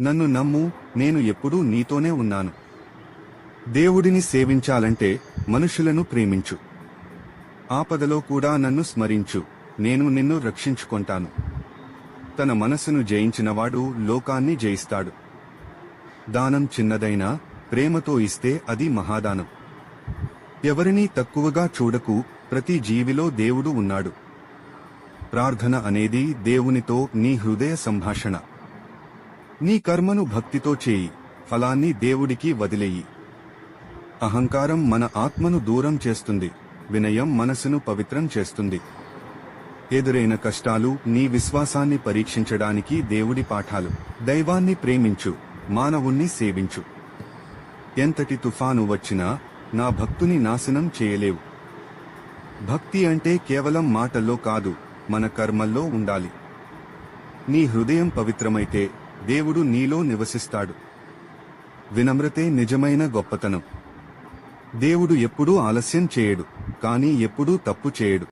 నన్ను నమ్ము నేను ఎప్పుడూ నీతోనే ఉన్నాను. దేవుడిని సేవించాలంటే మనుషులను ప్రేమించు. ఆపదలో కూడా నన్ను స్మరించు నేను నిన్ను రక్షించుకుంటాను. తన మనసును జయించినవాడు లోకాన్ని జయిస్తాడు. దానం చిన్నదైనా ప్రేమతో ఇస్తే అది మహాదానం. ఎవరినీ తక్కువగా చూడకు ప్రతి జీవిలో దేవుడు ఉన్నాడు. ప్రార్థన అనేది దేవునితో నీ హృదయ సంభాషణ. నీ కర్మను భక్తితో చేయి ఫలాన్ని దేవుడికి వదిలేయి. అహంకారం మన ఆత్మను దూరం చేస్తుంది వినయం మనసును పవిత్రం చేస్తుంది. ఎదురైన కష్టాలు నీ విశ్వాసాన్ని పరీక్షించడానికి దేవుడి పాఠాలు. దైవాన్ని ప్రేమించు మానవుణ్ణి సేవించు. ఎంతటి తుఫాను వచ్చినా నా భక్తుని నాశనం చేయలేవు. భక్తి అంటే కేవలం మాటల్లో కాదు మన కర్మల్లో ఉండాలి. నీ హృదయం పవిత్రమైతే దేవుడు నీలో నివసిస్తాడు. వినమ్రతే నిజమైన గొప్పతనం. దేవుడు ఎప్పుడూ ఆలస్యం చేయడు కానీ ఎప్పుడూ తప్పు చేయడు.